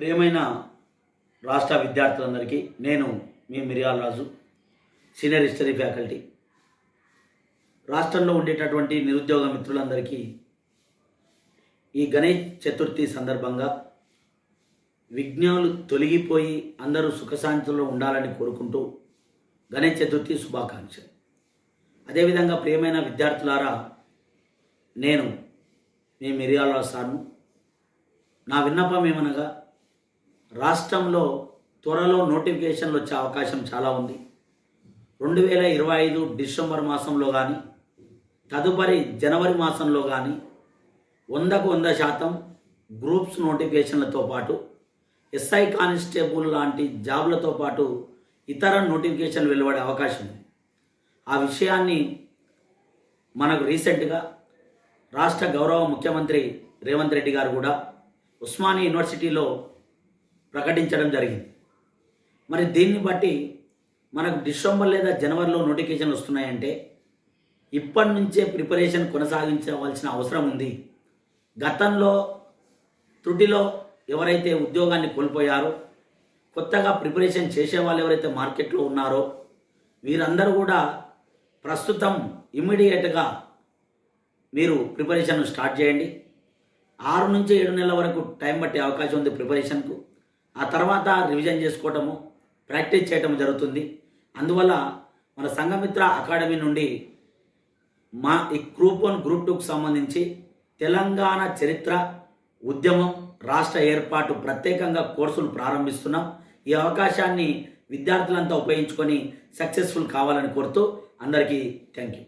ప్రియమైన రాష్ట్ర విద్యార్థులందరికీ నేను మీ మిరియాల రాజు సీనియర్ హిస్టరీ ఫ్యాకల్టీ. రాష్ట్రంలో ఉండేటటువంటి నిరుద్యోగ మిత్రులందరికీ ఈ గణేష్ చతుర్థి సందర్భంగా విఘ్నాలు తొలగిపోయి అందరూ సుఖశాంతుల్లో ఉండాలని కోరుకుంటూ గణేష్ చతుర్థి శుభాకాంక్షలు. అదేవిధంగా ప్రియమైన విద్యార్థులారా నేను మీ మిరియాల రాజు సార్ను. నా విన్నపం ఏమనగా రాష్ట్రంలో త్వరలో నోటిఫికేషన్లు వచ్చే అవకాశం చాలా ఉంది. రెండు వేల ఇరవై ఐదు డిసెంబర్ మాసంలో కానీ తదుపరి జనవరి మాసంలో కానీ వందకు వంద శాతం గ్రూప్స్ నోటిఫికేషన్లతో పాటు ఎస్ఐ కానిస్టేబుల్ లాంటి జాబ్లతో పాటు ఇతర నోటిఫికేషన్లు వెలువడే అవకాశం ఉంది. ఆ విషయాన్ని మనకు రీసెంట్గా రాష్ట్ర గౌరవ ముఖ్యమంత్రి రేవంత్ రెడ్డి గారు కూడా ఉస్మానియా యూనివర్సిటీలో ప్రకటించడం జరిగింది. మరి దీన్ని బట్టి మనకు డిసెంబర్ లేదా జనవరిలో నోటిఫికేషన్ వస్తున్నాయంటే ఇప్పటి నుంచే ప్రిపరేషన్ కొనసాగించవలసిన అవసరం ఉంది. గతంలో త్రుటిలో ఎవరైతే ఉద్యోగాన్ని కోల్పోయారో కొత్తగా ప్రిపరేషన్ చేసే వాళ్ళు ఎవరైతే మార్కెట్లో ఉన్నారో వీరందరూ కూడా ప్రస్తుతం ఇమ్మీడియట్గా మీరు ప్రిపరేషన్ స్టార్ట్ చేయండి. ఆరు నుంచి ఏడు నెలల వరకు టైం పట్టే అవకాశం ఉంది ప్రిపరేషన్కు. ఆ తర్వాత రివిజన్ చేసుకోవటము ప్రాక్టీస్ చేయటం జరుగుతుంది. అందువల్ల మన సంఘమిత్ర అకాడమీ నుండి మా ఈ గ్రూప్ వన్ గ్రూప్ టూకు సంబంధించి తెలంగాణ చరిత్ర ఉద్యమం రాష్ట్ర ఏర్పాటు ప్రత్యేకంగా కోర్సులు ప్రారంభిస్తున్నాం. ఈ అవకాశాన్ని విద్యార్థులంతా ఉపయోగించుకొని సక్సెస్ఫుల్ కావాలని కోరుతూ అందరికీ థ్యాంక్ యూ